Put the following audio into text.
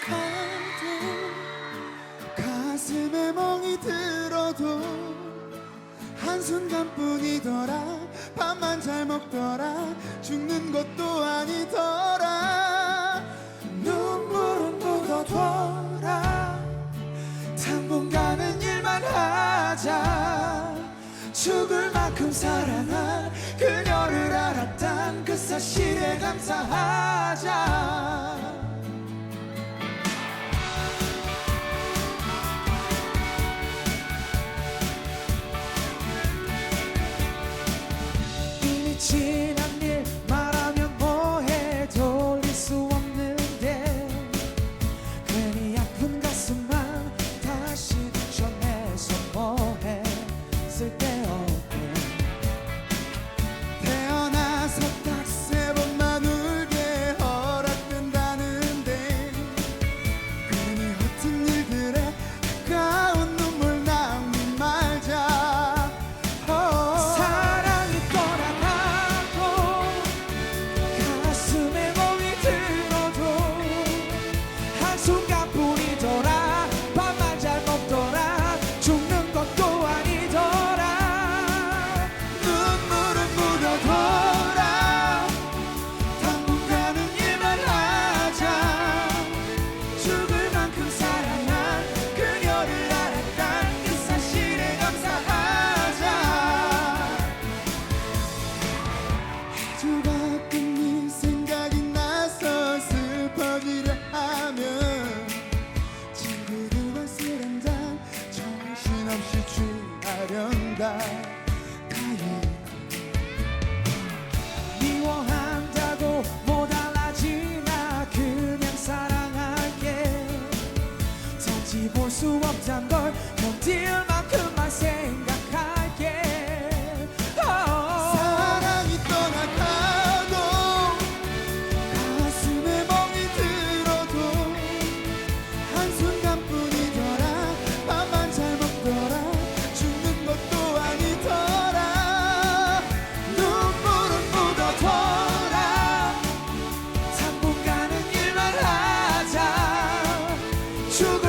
가득 가슴에 멍이 들어도 한순간뿐이더라. 밥만 잘 먹더라. 죽는 것도 아니더라. 눈물은 묻어둬라. 당분간은 일만 하자. 죽을 만큼 사랑한 그녀를 알았단 그 사실에 감사하자. ti. 한다. 가히 미워한다고 못 알아지나 그냥 사랑할게. 다시 볼 수 없단 걸. 견딜만 to